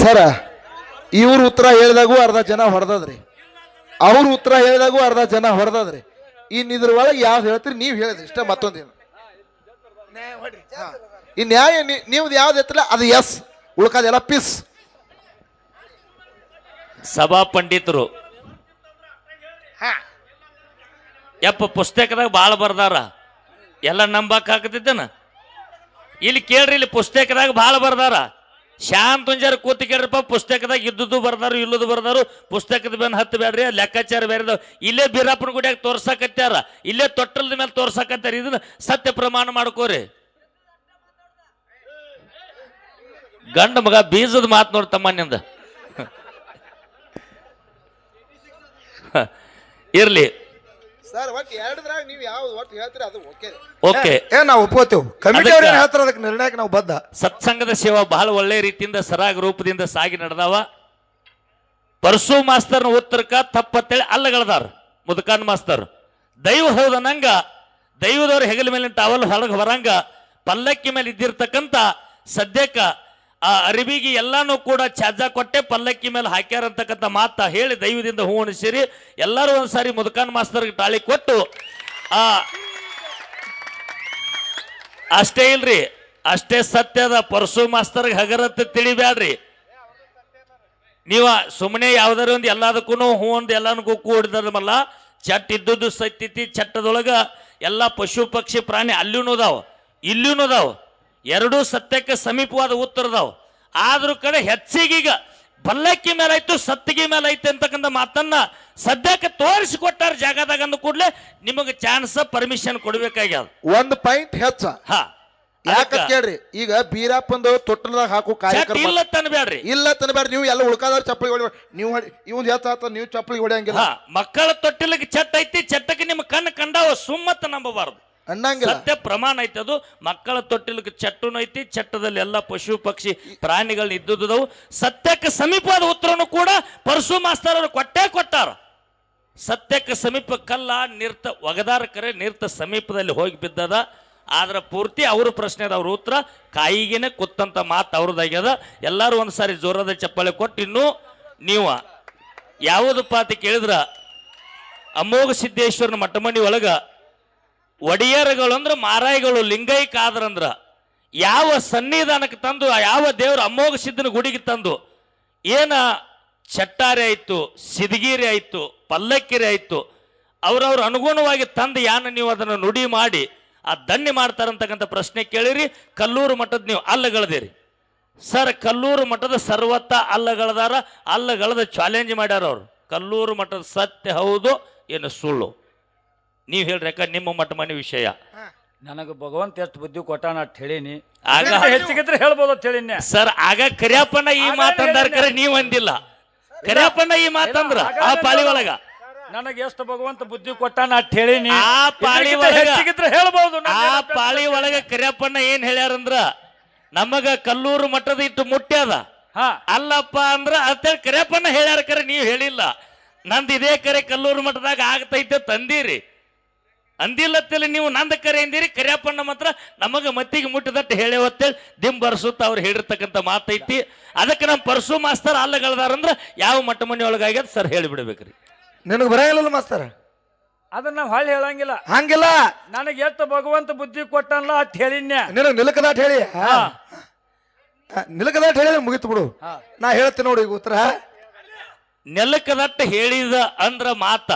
ಸರ ಇವ್ರ ಉತ್ತರ ಹೇಳಿದಾಗೂ ಅರ್ಧ ಜನ ಹೊಡೆದದ್ರಿ ಅವ್ರ ಉತ್ತರ ಹೇಳಿದಾಗೂ ಅರ್ಧ ಜನ ಹೊಡೆದದ್ರಿ ಇನ್ ಇದ್ರ ಒಳಗೆ ಯಾವ್ದು ಹೇಳ್ತೀರಿ ನೀವು ಹೇಳಿದ್ರಿ ಇಷ್ಟ ಮತ್ತೊಂದೇನು ಈ ನ್ಯಾಯ ನೀ- ನೀವ್ದು ಯಾವ್ದು ಎತ್ತಲ್ಲ ಅದು ಎಸ್ ಉಳ್ಕಾದೆಲ್ಲ ಪಿಸ್ ಸಭಾ ಪಂಡಿತರು. ಯಪ್ಪ ಪುಸ್ತಕದಾಗ ಭಾಳ ಬರ್ದಾರ. ಎಲ್ಲ ನಂಬಕ್ ಹಾಕತಿದ್ದೇನ ಇಲ್ಲಿ ಕೇಳ್ರಿ ಇಲ್ಲಿ ಪುಸ್ತಕದಾಗ ಭಾಳ ಬರ್ದಾರ. ಶಾಂತ ತುಂಜಾರ ಕೂತ್ ಕೇಳ್ರಪ್ಪ, ಪುಸ್ತಕದಾಗ ಇದ್ದುದು ಬರ್ದಾರು, ಇಲ್ಲದು ಬರ್ದಾರು, ಪುಸ್ತಕದ ಬೆನ್ ಹತ್ತು ಬೇಡ್ರಿ ಲೆಕ್ಕಾಚಾರ ಬೇರೆ ಇಲ್ಲೇ ಬೀರಾಪುರ ಗುಡಿಯಾಗ ತೋರ್ಸಕತ್ಯಾರ. ಇಲ್ಲೇ ತೊಟ್ಟಲ್ದ ಮೇಲೆ ತೋರ್ಸಾಕತ್ತಾರ ಇದನ್ನ ಸತ್ಯ ಪ್ರಮಾಣ ಮಾಡ್ಕೋರಿ. ಗಂಡ ಮಗ ಬೀಜದ ಮಾತು ನೋಡಿ ತಮ್ಮನಿಂದ <laughs> ಇರ್ಲಿ. ಸರ್ ಒಟ್ಟು ಎರಡದ್ರಾಗ ನೀವು ಯಾವ್ದು ಒಟ್ಟು ಹೇಳ್ತೀರಿ ಅದು ಓಕೆ ಓಕೆ ಏ ನಾವು ಒಪ್ಕೋತೇವ್. ಕಮಿಟಿ ಅವ್ರು ಏನ್ ಹೇಳ್ತಾರ ಅದಕ್ಕೆ ನಿರ್ಣಯಕ್ಕೆ ನಾವು ಬದ್ಧ? ಸತ್ಸಂಗದ ಸೇವಾ ಬಹಳ ಒಳ್ಳೆ ರೀತಿಯಿಂದ ಸರಾಗ ರೂಪದಿಂದ ಸಾಗಿ ನಡೆದಾವ. ಪರಸು ಮಾಸ್ತರ್ನ ಉತ್ತರಕ ತಪ್ಪತ್ತೇಳಿ ಅಲ್ಲಗಳದಾರ ಮುದುಕಾನ್ ಮಾಸ್ತರ್. ದೈವ ಹೌದನಂಗ ದೈವದವ್ರ ಹೆಗಲ ಮೇಲಿನ ಟವಲ್ ಹೊರಗೆ ಹೊರಂಗ ಪಲ್ಲಕ್ಕಿ ಮೇಲೆ ಇದ್ದಿರ್ತಕ್ಕಂಥ ಸದ್ಯಕ್ಕ ಆ ಅರಿವಿಗೆ ಎಲ್ಲಾನು ಕೂಡ ಚಾಜ ಕೊಟ್ಟೆ, ಪಲ್ಲಕ್ಕಿ ಮೇಲೆ ಹಾಕ್ಯಾರ ಅಂತಕ್ಕಂಥ ಮಾತ ಹೇಳಿ ದೈವದಿಂದ ಹೂ ಉಣಿಸಿರಿ ಎಲ್ಲರೂ ಒಂದ್ಸಾರಿ ಮುದುಕಾನ್ ಮಾಸ್ತರ್ಗೆ ತಾಳಿ ಕೊಟ್ಟು, ಆ, ಅಷ್ಟೇ ಇಲ್ರಿ, ಅಷ್ಟೇ ಸತ್ಯದ ಪರಶು ಮಾಸ್ತರ್ಗೆ ಹಗರತ್ತ ತಿಳಿಬ್ಯಾಡ್ರಿ. ನೀವ ಸುಮ್ಮನೆ ಯಾವ್ದಾರ ಒಂದು ಎಲ್ಲದಕ್ಕೂ ಹೂ ಒಂದು ಎಲ್ಲನಕ್ಕೂ ಕೂಡಿದಮಲ್ಲ ಚಟ್ ಇದ್ದದ್ದು ಸತ್ಯತಿ ಚಟ್ಟದೊಳಗ ಎಲ್ಲ ಪಶು ಪಕ್ಷಿ ಪ್ರಾಣಿ ಅಲ್ಲಿನೂ ಅದಾವ, ಇಲ್ಲಿನೂ ಅದಾವ. ಎರಡೂ ಸತ್ಯಕ್ಕೆ ಸಮೀಪವಾದ ಉತ್ತರ ಅದಾವ. ಆದ್ರೂ ಕಡೆ ಹೆಚ್ಚಿಗೀಗ ಬಲ್ಲಕ್ಕಿ ಮೇಲೆ ಆಯ್ತು ಸತ್ತಿಗೆ ಮೇಲೆ ಐತೆ ಅಂತಕ್ಕಂಥ ಮಾತನ್ನ ಸದ್ಯಕ್ಕೆ ತೋರಿಸಿಕೊಟ್ಟಾರ ಜಾಗದಾಗ ಅಂದ ಕೂಡಲೇ ನಿಮಗೆ ಚಾನ್ಸ್ ಪರ್ಮಿಷನ್ ಕೊಡ್ಬೇಕಾಗ್ಯದ. ಒಂದು ಪಾಯಿಂಟ್ ಹೆಚ್ಚ. ಹಾ. ಯಾಕ ಕೇಳ್ರಿ? ಈಗ ಬೀರಪ್ಪಂದು ತೊಟ್ಟಲದಾಗ ಹಾಕು ಕಾರ್ಯಕ್ರಮ. ಇಲ್ಲ ತನ್ಬೇಡ್ರಿ ಇಲ್ಲ ತನ್ಬೇಡ್ರಿ ನೀವು ಎಲ್ಲ ಉಳ್ಕಾದವ್ರು ಚಪ್ಪಲಿ ಹೊಡಿ ನೀವು ಹೊಡಿ ಹೆಚ್ಚ ಆತ ನೀವು ಚಪ್ಪಲಿ ಹೊಡಿಯಂಗಿಲ್ಲ ಮಕ್ಕಳ ತೊಟ್ಟಿಲಿಗೆ ಚಟ್ ಐತಿ ಚಟ್ಟಕ್ಕೆ ನಿಮ್ಮ ಕಣ್ಣು ಕಂಡಾವ ಸುಮ್ಮತ್ತ ನಂಬಬಾರದು. ಅನ್ನಂಗಿಲ್ಲ. ಸತ್ಯ ಪ್ರಮಾಣ ಐತಿ ಅದು. ಮಕ್ಕಳ ತೊಟ್ಟಿಲ್ ಚಟ್ಟನು ಐತಿ, ಚಟ್ಟದಲ್ಲಿ ಎಲ್ಲ ಪಶು ಪಕ್ಷಿ ಪ್ರಾಣಿಗಳನ್ನ ಇದ್ದುದವು ಸತ್ಯಕ್ಕೆ ಸಮೀಪವಾದ ಉತ್ತರನು ಕೂಡ ಪರಶು ಮಾಸ್ತರ್ ಅವರು ಕೊಟ್ಟೇ ಕೊಟ್ಟಾರ. ಸತ್ಯಕ್ಕೆ ಸಮೀಪ ಕಲ್ಲ, ನಿರ್ತ ಒಗದಾರ ಕರೆ, ನಿರ್ತ ಸಮೀಪದಲ್ಲಿ ಹೋಗಿ ಬಿದ್ದದ. ಆದ್ರ ಪೂರ್ತಿ ಅವ್ರ ಪ್ರಶ್ನೆ ಅವ್ರ ಉತ್ತರ. ಕಾಯಿಗೆನೆ ಕುತ್ತಂತ ಮಾತು ಅವ್ರದ್ದಾಗ್ಯದ ಎಲ್ಲರೂ ಒಂದು ಸಾರಿ ಜೋರದ ಚಪ್ಪಾಳೆ ಕೊಟ್ಟು, ಇನ್ನು ನೀವು ಯಾವುದಪ್ಪ ಅಂತ ಕೇಳಿದ್ರ? ಅಮೋಘ ಸಿದ್ದೇಶ್ವರನ ಮಠಮಣಿ ಒಳಗ ಒಡೆಯರ್ಗಳು ಅಂದ್ರೆ ಮಾರಾಯಿಗಳು ಲಿಂಗೈಕ ಆದ್ರಂದ್ರ ಯಾವ ಸನ್ನಿಧಾನಕ್ಕೆ ತಂದು, ಯಾವ ದೇವ್ರ ಅಮೋಘ ಸಿದ್ಧನ ಗುಡಿಗೆ ತಂದು, ಏನ ಚಟ್ಟಾರಿ ಆಯಿತು ಸಿದಗಿರಿ ಆಯಿತು, ಪಲ್ಲಕ್ಕಿರಿ ಆಯಿತು, ಅವ್ರವ್ರ ಅನುಗುಣವಾಗಿ ತಂದು ಯಾನ ನೀವು ಅದನ್ನು ನುಡಿ ಮಾಡಿ, ಆ ದಣ್ಣಿ ಮಾಡ್ತಾರಂತಕ್ಕಂಥ ಪ್ರಶ್ನೆ ಕೇಳಿರಿ, ಕಲ್ಲೂರು ಮಠದ ನೀವು ಅಲ್ಲಗಳದಿರಿ. ಸರ್, ಕಲ್ಲೂರು ಮಠದ ಸರ್ವತ್ತ ಅಲ್ಲಗಳದಾರ, ಅಲ್ಲಗಳದ ಚಾಲೆಂಜ್ ಮಾಡ್ಯಾರ ಅವರು. ಕಲ್ಲೂರು ಮಠದ ಸತ್ಯ ಹೌದು, ಏನು ಸುಳ್ಳು. ನೀವು ಹೇಳ್ರಿ ಯಾಕ ನಿಮ್ಮ ಮಟ್ಟ ಮನೆ ವಿಷಯ. ನನಗೆ ಭಗವಂತ ಎಷ್ಟು ಬುದ್ಧಿ ಕೊಟ್ಟಾನ ಅಂತ ಹೇಳೀನಿ ಆಗ ಹೆಚ್ಚಿಗಿದ್ರೆ ಹೇಳ್ಬೋದು ಅಂತ ಹೇಳಿನ ಸರ್ ಆಗ ಕರಿಯಪ್ಪನ ಈ ಮಾತಂದಾರ. ಕರೆ ನೀವ್ ಅಂದಿಲ್ಲ. ಕರಿಯಪ್ಪನ ಈ ಮಾತಂದ್ರ ಆ ಪಾಳಿ ಒಳಗ. ನನಗೆ ಎಷ್ಟು ಭಗವಂತ ಬುದ್ಧಿ ಕೊಟ್ಟಾನ ಅಂತ ಹೇಳೀನಿ ಆ ಪಾಳಿ ಒಳಗ ಹೆಚ್ಚಿಗಿದ್ರೆ ಹೇಳ್ಬೋದು ಆ ಪಾಳಿ ಒಳಗ ಕರಿಯಪ್ಪನ ಏನ್ ಹೇಳ್ಯಾರಂದ್ರ ನಮಗ ಕಲ್ಲೂರು ಮಠದ ಇಟ್ಟು ಮುಟ್ಟ್ಯದ ಹಾ. ಅಲ್ಲಪ್ಪ ಅಂದ್ರ ಅಂತೇಳಿ ಕರಿಯಪ್ಪನ ಹೇಳ್ಯಾರ ಕರೆ ನೀವ್ ಹೇಳಿಲ್ಲ. ನಂದು ಇದೇ ಕರೆ ಕಲ್ಲೂರು ಮಠದಾಗ ಆಗ್ತೈತೆ ತಂದೀರಿ. ಅಂದಿಲ್ಲತ್ತಲ್ಲಿ ನೀವು ನಂದ ಕರೆ ಅಂದಿರಿ ಕರಿಯಪ್ಪಣ್ಣ ಮಾತ್ರ ನಮಗೆ ಮತ್ತಿಗೆ ಮುಟ್ಟಿದಟ್ಟು ಹೇಳೇವತ್ತೇಳಿ ದಿಮ್ ಬರ್ಸುತ್ತ ಅವ್ರು ಹೇಳಿರ್ತಕ್ಕಂಥ ಮಾತೈತಿ. ಅದಕ್ಕೆ ನಮ್ಮ ಪರಸು ಮಾಸ್ತರ್ ಅಲ್ಲಗಳದಾರಂದ್ರ ಯಾವ ಮಟ್ಟ ಮನೆ ಒಳಗಾಗ್ಯದ ಸರ್ ಹೇಳಿಬಿಡ್ಬೇಕ್ರಿ. ನಿನಗೆ ಬರಂಗಿಲ್ಲ ಮಾಸ್ತರ? ಅದನ್ನ ನಾವು ಹೊಳ್ಳಿ ಹೇಳಂಗಿಲ್ಲ. ಹಂಗಿಲ್ಲ? ನನಗೆ ಎಷ್ಟು ಭಗವಂತ ಬುದ್ಧಿ ಕೊಟ್ಟನಲ್ಲ ಅಟ್ ಹೇಳಿನ್ಯ. ನಿನಗೆ ನಿಲಕದಾಟ ಹೇಳಿ? ನಿಲಕದಾಟ ಹೇಳಿ ಮುಗಿತು ಬಿಡು. ನಾ ಹೇಳ್ತೀನಿ ನೋಡಿ ಈಗ ಉತ್ತರ. ನೆಲಕದಟ್ಟ ಹೇಳಿದ ಅಂದ್ರ ಮಾತ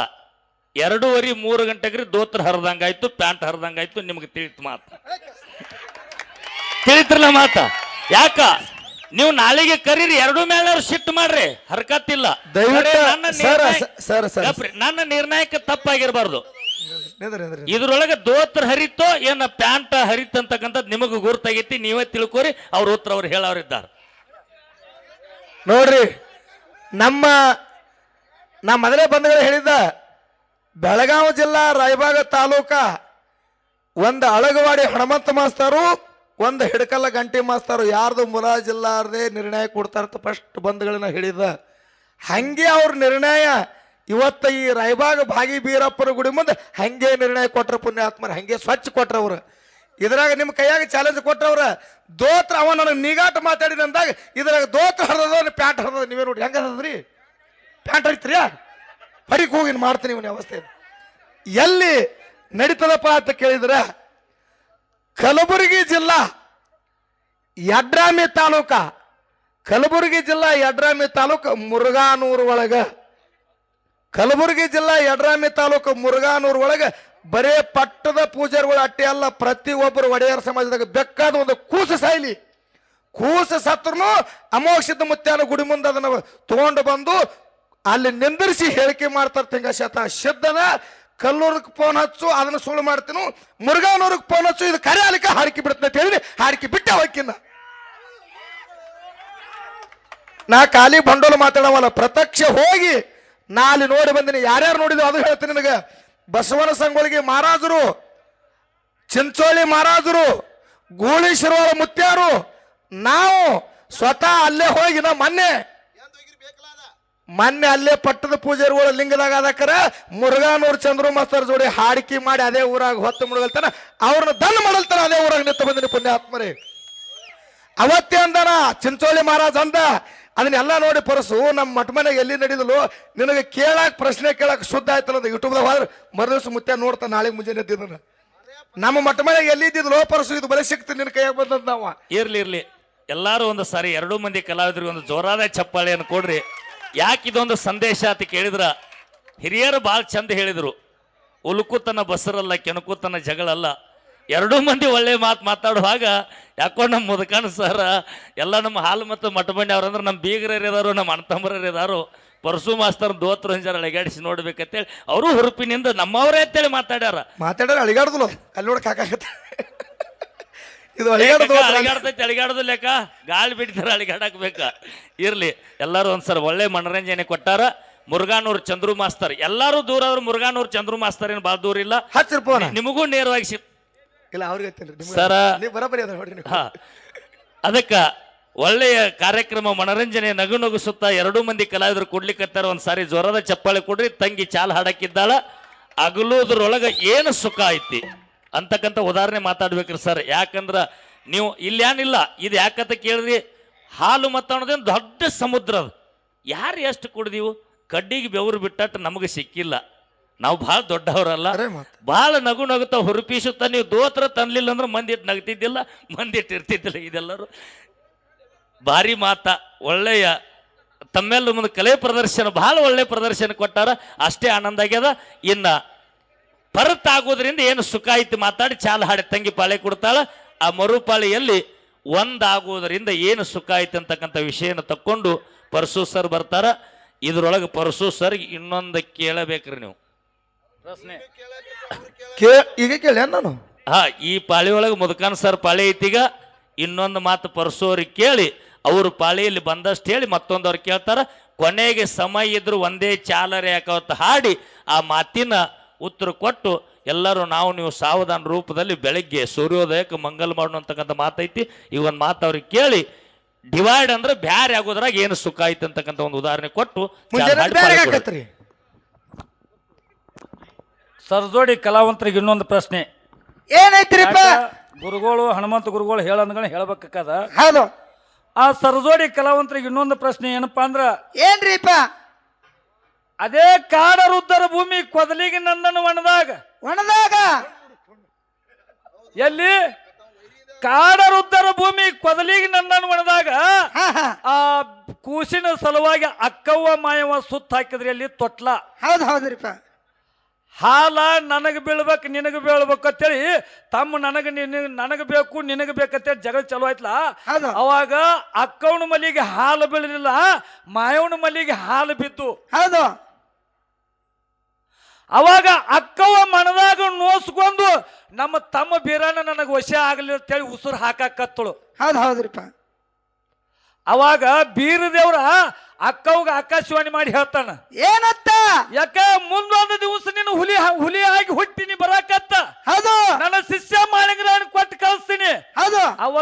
ಎರಡೂವರೆ ಮೂರು ಗಂಟೆಗ್ರಿ ದೋತ್ರ ಹರಿದಂಗಾಯ್ತು ಪ್ಯಾಂಟ್ ಹರಿದಂಗಾಯ್ತು ನಿಮ್ಗೆ ತಿಳಿತು ಮಾತ. ತಿಳಿತ್ರಲ್ಲ ಮಾತ? ಯಾಕ? ನೀವು ನಾಳೆಗೆ ಕರೀರಿ ಎರಡು ಮೇಲೆ ಸಿಟ್ಟು ಮಾಡ್ರಿ. ಹರ್ಕತ್ತಿಲ್ಲ. ನನ್ನ ನಿರ್ಣಯಕ್ಕೆ ನಿರ್ಣಯ- ಸರ್, ಸರ್. ನನ್ನ ನಿರ್ಣಾಯಕ ತಪ್ಪಾಗಿರ್ಬಾರ್ದು. ಇದ್ರೊಳಗೆ ದೋತ್ರ ಹರಿತೋ ಏನ ಪ್ಯಾಂಟ್ ಹರಿತಂತಕ್ಕಂಥದ್ದು ನಿಮಗೆ ಗುರ್ತಾಗೈತಿ ನೀವೇ ತಿಳ್ಕೊರಿ ಅವ್ರ ಉತ್ತರ ಅವ್ರು ಹೇಳೋರಿದ್ದಾರೆ ನೋಡ್ರಿ ನಮ್ಮ ನಾ ಮೊದಲೇ ಬಂಧುಗಳು ಹೇಳಿದ್ದ ಬೆಳಗಾವಿ ಜಿಲ್ಲಾ ರಾಯಬಾಗ ತಾಲೂಕ ಒಂದು ಅಳಗವಾಡಿ ಹನುಮಂತ ಮಾಸ್ತರು, ಒಂದು ಹಿಡಕಲ್ಲ ಗಂಟಿ ಮಾಸ್ತರು. ಯಾರ್ದು ಮುಲಾಜಿಲ್ಲಾರ್ದೆ ನಿರ್ಣಯ ಕೊಡ್ತಾರಂತ ಫಸ್ಟ್ ಬಂದ್ಗಳನ್ನ ಹೇಳಿದ. ಹಂಗೆ ಅವ್ರ ನಿರ್ಣಯ ಇವತ್ತ ಈ ರಾಯಬಾಗ ಭಾಗಿ ಬೀರಪ್ಪರ ಗುಡಿ ಮುಂದೆ ಹಂಗೆ ನಿರ್ಣಯ ಕೊಟ್ರ ಪುಣ್ಯಾತ್ಮರ ಹಂಗೆ ಸ್ವಚ್ಛ ಕೊಟ್ರವ್ರು ಇದ್ರಾಗ ನಿಮ್ಮ ಕೈಯಾಗ ಚಾಲೆಂಜ್ ಕೊಟ್ರವ್ರ ದೋತ್ರ ಅವ ನನಗೆ ನೀಗಾಟ ಮಾತಾಡಿದ ಅಂದಾಗ ಇದ್ರಾಗ ದೋತ್ರ ಹರಿದ ಪ್ಯಾಂಟ್ ಹರಿದ ನೀವೇ ನೋಡಿ ಹೆಂಗ ಹರಿದ್ರಿ ಪ್ಯಾಂಟ್ ಹರಿತ್ರಿ ಇನ್ ಮಾಡ್ತೀನಿ ಇವನ ವ್ಯವಸ್ಥೆ ಎಲ್ಲಿ ನಡೀತದಪ್ಪ ಅಂತ ಕೇಳಿದ್ರೆ, ಕಲಬುರಗಿ ಜಿಲ್ಲಾ, ಯಡ್ರಾಮಿ ತಾಲೂಕ, ಕಲಬುರಗಿ ಜಿಲ್ಲಾ, ಯಡ್ರಾಮಿ ತಾಲೂಕ ಮುರುಗಾನೂರು ಒಳಗ. ಕಲಬುರಗಿ ಜಿಲ್ಲಾ, ಯಡ್ರಾಮಿ ತಾಲೂಕು ಮುರುಗಾನೂರು ಒಳಗೆ ಬರೇ ಪಟ್ಟದ ಪೂಜಾರಿಗಳು ಅಟ್ಟೆ ಅಲ್ಲ ಪ್ರತಿಯೊಬ್ಬರು ಒಡೆಯರ ಸಮಾಜದಾಗ ಬೇಕಾದ ಒಂದು ಕೂಸ ಸಾಯ್ಲಿ. ಕೂಸ ಸತ್ರನು ಅಮೋಕ್ಷದ ಮುತ್ಯಾನ ಗುಡಿ ಮುಂದೆ ಅದನ್ನು ತಗೊಂಡು ಬಂದು ಅಲ್ಲಿ ನಿಂದಿರಿಸಿ ಹೇಳಿಕೆ ಮಾಡ್ತಾರೆ ತಿಂಗ ಶತ. ಶಬ್ದದ ಕಲ್ಲೂರಕ್ಕೆ ಫೋನ್ ಹಚ್ಚು, ಅದನ್ನ ಸುಳ್ಳು ಮಾಡ್ತೀನು. ಮುರುಗಾನೂರಿಗೆ ಫೋನ್ ಹಚ್ಚು, ಇದು ಕರೆ ಅಲಿಕ ಹಾಡಿಕೆ ಬಿಡ್ತೀನಿ ಅಂತ ಹೇಳಿ ಹಾಡಿಕೆ ಬಿಟ್ಟೆ ಹೋಗಿನ್ನ ನಾ ಖಾಲಿ ಬಂಡೋಲ ಮಾತಾಡವಲ್ಲ, ಪ್ರತ್ಯಕ್ಷ ಹೋಗಿ ನಾ ಅಲ್ಲಿ ನೋಡಿ ಬಂದಿನಿ. ಯಾರ್ಯಾರು ನೋಡಿದ್ರು ಅದು ಹೇಳ್ತೀನಿ ನಿನಗೆ. ಬಸವನ ಸಂಗೊಳಿಗೆ ಮಹಾರಾಜರು, ಚಿಂಚೋಳಿ ಮಹಾರಾಜರು, ಗೂಳಿ ಮುತ್ಯಾರು, ನಾವು ಸ್ವತಃ ಅಲ್ಲೇ ಹೋಗಿ ನಾ ಮೊನ್ನೆ ಮೊನ್ನೆ ಅಲ್ಲೇ ಪಟ್ಟದ ಪೂಜಾರಿಗಳು ಲಿಂಗದಾಗ ಅದಕ್ಕರ ಮುರುಘಾನೂರ್ ಚಂದ್ರು ಮಾಸ್ತರ್ ಜೋಡಿ ಹಾಡಿಕೆ ಮಾಡಿ ಅದೇ ಊರಾಗ ಹೊತ್ತು ಮುಳುಗಲ್ತಾನ. ಅವ್ರನ್ನ ದನ್ ಮಾಡಲ್ತಾನ ಅದೇ ಊರಾಗ ನಿಂತು ಬಂದಿನಿ ಪುಣ್ಯಾತ್ಮರಿ. ಅವತ್ತೇ ಅಂದನ, ಚಿಂಚೋಳಿ ಮಹಾರಾಜ್ ಅಂದ, ಅದನ್ನೆಲ್ಲ ನೋಡಿ ಪರಸು, ನಮ್ಮ ಮಠ ಮನೆಗೆ ಎಲ್ಲಿ ನಡೀದಲು ನಿನಗೆ ಕೇಳಕ್, ಪ್ರಶ್ನೆ ಕೇಳಕ್ ಶುದ್ಧ ಆಯ್ತಲ್ಲ ಅದು. ಯೂಟ್ಯೂಬ್ದಾಗ ಹೋದ್ರೆ ಮರುದಿವ್ಸ ಮುತ್ಯ ನೋಡ್ತಾ ನಾಳೆ ಮುಂಜಾನೆ ಎದ್ದಿದ್ದನ ನಮ್ಮ ಮಠ ಮನೆಗೆ ಎಲ್ಲಿ ಇದ್ದಿದ್ಲು ಪರಸು, ಇದು ಬರೀ ಸಿಕ್ತು ನಿನ್ನ ಕೈಯಾಗ ಬಂದಂತ ನಾವ. ಇರ್ಲಿ ಇರ್ಲಿ. ಎಲ್ಲಾರು ಒಂದು ಸಾರಿ, ಎರಡು ಮಂದಿ ಕಲಾವಿದರಿಗೆ ಒಂದು ಜೋರಾದ ಚಪ್ಪಾಳೆಯನ್ನು ಕೊಡ್ರಿ ಯಾಕೆ ಇದೊಂದು ಸಂದೇಶ ಅಂತ ಕೇಳಿದ್ರ? ಹಿರಿಯರು ಭಾಳ ಚಂದ ಹೇಳಿದರು. ಉಲುಕುತನ ಬಸರಲ್ಲ ಕೆಣಕುತನ ಜಗಳಲ್ಲ. ಎರಡೂ ಮಂದಿ ಒಳ್ಳೆ ಮಾತು ಮಾತಾಡುವಾಗ, ಯಾಕೋ ನಮ್ಮ ಮುದಕಣ್ಣ ಸರ, ಎಲ್ಲ ನಮ್ಮ ಹಾಲು ಮತ್ತು ಮಠಬಂಡಿ ಅವ್ರಂದ್ರೆ ನಮ್ಮ ಬೀಗರರು ಇದಾರು ನಮ್ಮ ಅಣ್ಣತಮ್ಮರರು ಇದಾರು. ಪರಸು ಮಾಸ್ತರ್ ದೋತ್ರ ಹಂಜಾರ ಅಳಿಗಾಡಿಸಿ ನೋಡ್ಬೇಕಂತೇಳಿ, ಅವರು ಹುರುಪಿನಿಂದ ನಮ್ಮವರೇ ಅಂತೇಳಿ ಮಾತಾಡ್ಯಾರ. ಮಾತಾಡ್ಯಾರ ಅಳಿಗಾಡ್ದಲು ಅಲ್ಲಿ ನೋಡಕ್ಕೆ ಕಾಕಾಗತ್ತೆ. ಇದು ಅಳಿಗಾಡದು ಅಳಿಗಾಡ್ತೈತಿ ಅಳಿಗಾಡೋದು ಲೆಕ್ಕ. ಗಾಳಿ ಬಿಡ್ತಾರ ಅಳಿಗಾಡಕ್ಬೇಕ. ಇರ್ಲಿ ಎಲ್ಲರೂ ಒಂದ್ಸರ್ ಒಳ್ಳೆ ಮನರಂಜನೆ ಕೊಟ್ಟಾರ. ಮುರುಗಾನೂರ್ ಚಂದ್ರು ಮಾಸ್ತರ್ ಎಲ್ಲಾರು ದೂರ ಆದ್ರೆ ಮುರುಗಾನೂರ್ ಚಂದ್ರು ಮಾಸ್ತರ್ ಏನ್ ಭಾಳ ದೂರ ಇಲ್ಲ. ಹಚ್ಚಿರ್ ರೂಪಾಯಿ ನಿಮಗೂ ನೇರವಾಗಿ ಸಿಕ್ ಇಲ್ಲ ಅವ್ರಿಗೆ ಸರ. ಬರಬರಿ ಅದ ನೀವು. ಹಾ. ಅದಕ್ಕ ಒಳ್ಳೆಯ ಕಾರ್ಯಕ್ರಮ ಮನರಂಜನೆ ನಗು ನಗುಸುತ್ತಾ ಎರಡೂ ಮಂದಿ ಕಲಾವಿದರು ಕೊಡ್ಲಿಕ್ಕತ್ತಾರ ಒಂದ್ ಸಾರಿ ಜ್ವರದ ಚಪ್ಪಾಳೆ ಕೊಡ್ರಿ. ತಂಗಿ ಚಾಲ್ ಹಾಡಕ್ಕಿದ್ದಾಳ. ಅಗಲೋದ್ರೊಳಗ ಏನು ಸುಖ ಐತಿ? ಅಂತಕ್ಕಂಥ ಉದಾಹರಣೆ ಮಾತಾಡ್ಬೇಕ್ರಿ ಸರ್. ಯಾಕಂದ್ರ ನೀವು ಇಲ್ಲೇನಿಲ್ಲ ಇದು ಯಾಕಂತ ಕೇಳಿದ್ರಿ? ಹಾಲು ಅನ್ನೋದೇನು ದೊಡ್ಡ ಸಮುದ್ರ ಅದು. ಯಾರು ಎಷ್ಟು ಕುಡ್ದೀವು? ಕಡ್ಡಿಗೆ ಬೆವರು ಬಿಟ್ಟಟ್ಟು ನಮಗೆ ಸಿಕ್ಕಿಲ್ಲ. ನಾವು ಭಾಳ ದೊಡ್ಡವರಲ್ಲ. ಬಹಳ ಭಾಳ ನಗು ನಗುತ್ತಾ ಹುರುಪಿಸುತ್ತಾ ನೀವು ದೋತ್ರ ತನ್ಲಿಲ್ಲ ಅಂದ್ರೆ ಮಂದಿ ಇಟ್ಟು ನಗ್ತಿದ್ದಿಲ್ಲ ಮಂದಿ ಇಟ್ಟು ಇರ್ತಿದ್ದಿಲ್ಲ ಇದೆಲ್ಲರೂ. ಭಾರಿ ಮಾತ ಒಳ್ಳೆಯ. ತಮ್ಮೆಲ್ಲ ಮುಂದೆ ಕಲೆ ಪ್ರದರ್ಶನ ಬಹಳ ಒಳ್ಳೆ ಪ್ರದರ್ಶನ ಕೊಟ್ಟಾರ. ಅಷ್ಟೇ ಆನಂದ ಆಗ್ಯದ. ಇನ್ನ ಪರತ್ ಆಗೋದ್ರಿಂದ ಏನು ಸುಖ ಐತಿ ಮಾತಾಡಿ ಚಾಲ ಹಾಡಿ ತಂಗಿ ಪಾಳೆ ಕೊಡ್ತಾಳ. ಆ ಮರುಪಾಳಿಯಲ್ಲಿ ಒಂದಾಗೋದ್ರಿಂದ ಏನು ಸುಖ ಐತಿ ಅಂತಕ್ಕಂಥ ವಿಷಯನ ತಕ್ಕೊಂಡು ಪರಸು ಸರ್ ಬರ್ತಾರ. ಇದ್ರೊಳಗೆ ಪರಸು ಸರ್ ಇನ್ನೊಂದು ಕೇಳಬೇಕ್ರಿ ನೀವು. ಈಗ ಕೇಳ ನಾನು? ಹಾ ಈ ಪಾಳಿಯೊಳಗೆ ಒಳಗೆ ಮುದುಕನ್ ಸರ್ ಪಾಳಿ ಈಗ. ಇನ್ನೊಂದು ಮಾತು ಪರಸೋರಿಗೆ ಕೇಳಿ ಅವರು ಪಾಳಿಯಲ್ಲಿ ಬಂದಷ್ಟು ಹೇಳಿ ಮತ್ತೊಂದು ಅವ್ರು ಕೇಳ್ತಾರ. ಕೊನೆಗೆ ಸಮಯ ಇದ್ರು ಒಂದೇ ಚಾಲರೆ ಯಾಕವತ್ತು ಹಾಡಿ ಆ ಮಾತಿನ ಉತ್ತರ ಕೊಟ್ಟು ಎಲ್ಲರೂ ನಾವು ನೀವು ಸಾವಧಾನ ರೂಪದಲ್ಲಿ ಬೆಳಗ್ಗೆ ಸೂರ್ಯೋದಯಕ್ಕೆ ಮಂಗಲ್ ಮಾಡುವಂತಕ್ಕಂಥ ಮಾತೈತಿ. ಈ ಒಂದು ಮಾತು ಅವ್ರಿಗೆ ಕೇಳಿ ಡಿವೈಡ್ ಅಂದ್ರೆ ಬ್ಯಾರೆ ಆಗೋದ್ರಾಗ ಏನು ಸುಖ ಐತೆ ಅಂತಕ್ಕಂಥ ಒಂದು ಉದಾಹರಣೆ ಕೊಟ್ಟು ಸರ್ಜೋಡಿ ಕಲಾವಂತರಿಗೆ ಇನ್ನೊಂದು ಪ್ರಶ್ನೆ. ಏನೈತ್ರಿಪ್ಪ? ಗುರುಗಳು ಹನುಮಂತ ಗುರುಗಳು ಹೇಳಂದ್ಗಳನ್ನ ಹೇಳ್ಬೇಕದ? ಹೌದು ಆ ಸರ್ಜೋಡಿ ಕಲಾವಂತರಿಗೆ ಇನ್ನೊಂದು ಪ್ರಶ್ನೆ ಏನಪ್ಪಾ ಅಂದ್ರ ಏನ್ರಿಪ್ಪ? ಅದೇ ಕಾಡರುದ್ದರ ಭೂಮಿ ಕೊದಲಿಗೆ ನಂದನ ಒಣದಾಗ ಒಣದಾಗ ಎಲ್ಲಿ? ಕಾಡರುದ್ದರ ಭೂಮಿ ಕೊದಲಿಗೆ ಹಾ ಹಾ. ಆ ಕೂಸಿನ ಸಲುವಾಗಿ ಅಕ್ಕವ್ವ ಮಾಯವ ಸುತ್ತ ಹಾಕಿದ್ರಿ ಅಲ್ಲಿ ತೊಟ್ಲ. ಹೌದು ಹೌದ್ರಿಪ್ಪ ಹಾಲ ನನಗೆ ಬೀಳ್ಬೇಕು ನಿನಗೆ ಬೀಳ್ಬೇಕು ಅಂತೇಳಿ ತಮ್ಮ ನನಗೆ ನನಗೆ ಬೇಕು ನಿನಗೆ ಬೇಕಂತೇಳಿ ಜಗಳ ಚಲೋ ಆಯ್ತಲ್ಲ. ಅವಾಗ ಅಕ್ಕವನ ಮಲಿಗೆ ಹಾಲು ಬೀಳಲಿಲ್ಲ ಮಾಯವನ ಮಲಿಗೆ ಹಾಲು ಬಿದ್ದು. ಹೌದು. ಅವಾಗ ಅಕ್ಕವ ಮನದಾಗ ನೋಸ್ಕೊಂಡು ನಮ್ಮ ತಮ್ಮ ಬೀರಾನ ನನಗೆ ವಶ ಆಗಲಿ ಅಂತೇಳಿ ಉಸಿರು ಹಾಕಾಕತ್ತಳು. ಹೌದು ಹೌದ್ರಿಪ್ಪ. ಅವಾಗ ಬೀರದೇವ್ರ ಅಕ್ಕವ್ಗ ಆಕಾಶವಾಣಿ ಮಾಡಿ ಹೇಳ್ತಾನ ಏನತ್ತ? ಯಾಕ ಮುಂದೊಂದು ದಿವಸ ನೀನು ಹುಲಿ ಹುಲಿ ಆಗಿ ಹುಟ್ಟಿನಿ ಬರಾಕತ್ತ. ಹೌದು. ನನ್ನ ಶಿಷ್ಯ ಮಾಳಿಂಗ್ರಾಣಿ ಕೊಟ್ಟು ಕಳಿಸ್ತೀನಿ. ಹೌದು. ಅವ